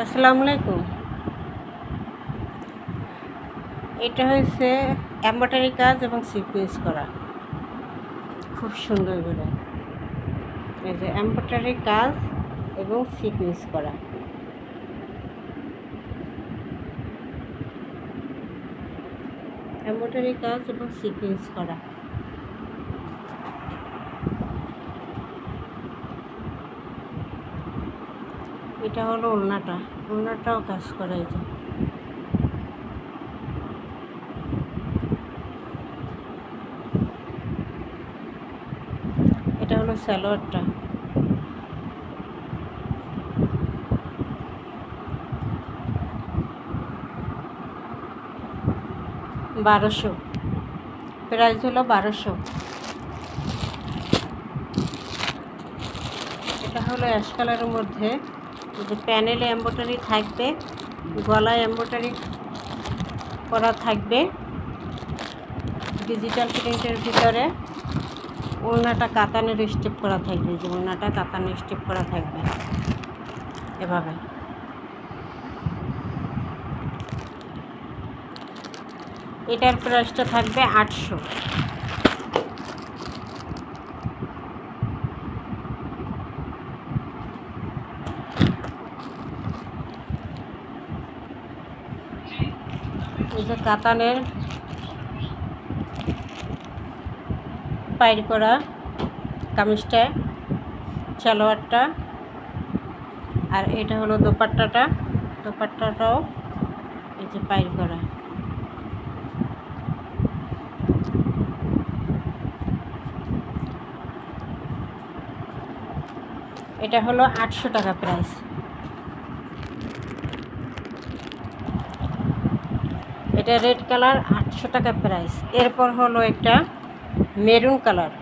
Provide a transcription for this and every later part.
আসসালামু আলাইকুম। এটা হয়েছে এম্বয়ডারি কাজ এবং সিকুয়েন্স করা। খুব সুন্দর করে। এই যে এম্বয়ডারি কাজ এবং সিকুয়েন্স করা। এম্বয়ডারি কাজ এবং সিকুয়েন্স করা। এটা হলো ওলনাটা। ওলনাটাও কাজ করা এই যে। এটা হলো স্যালোয়ারটা। বারোশো। প্রাইস হলো বারোশো। এটা হলো অ্যাশ কালারের মধ্যে যে প্যানেলে এম্ব্রয়ডারি থাকবে, গলায় এম্ব্রয়ডারি করা থাকবে ডিজিটাল প্রিন্টের ভিতরে ওড়নাটা কাতানের স্টেপ করা থাকবে যে ওড়নাটা কাতানের স্টেপ করা থাকবে, এভাবে। এটার প্রাইসটা থাকবে আটশো। এই যে কাতানের পাইর করা কামিজটা, সালোয়ারটা, আর এটা হলো দোপাট্টাটা। দোপাট্টাটাও এই যে পাইর করা এটা হলো আটশো টাকা প্রাইস এটা রেড কালার আটশো টাকা প্রাইস এরপর হলো একটা মেরুন কালার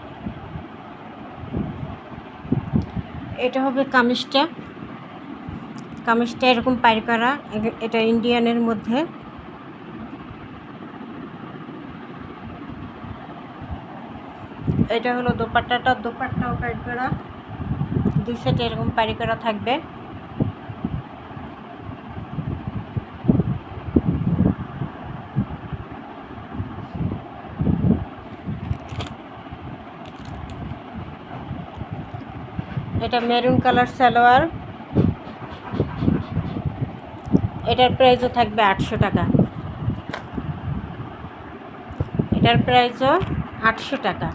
এটা হবে কামিজটা। কামিজটা এরকম পাইর করা এটা ইন্ডিয়ানের মধ্যে। এটা হলো দোপাট্টাটা, দোপাট্টাও পাইর করা দুই সেটে এরকম পাইর করা থাকবে। এটা মেরুন কালার সালোয়ার। এটার প্রাইসও থাকবে আটশো টাকা। এটার প্রাইসও আটশো টাকা।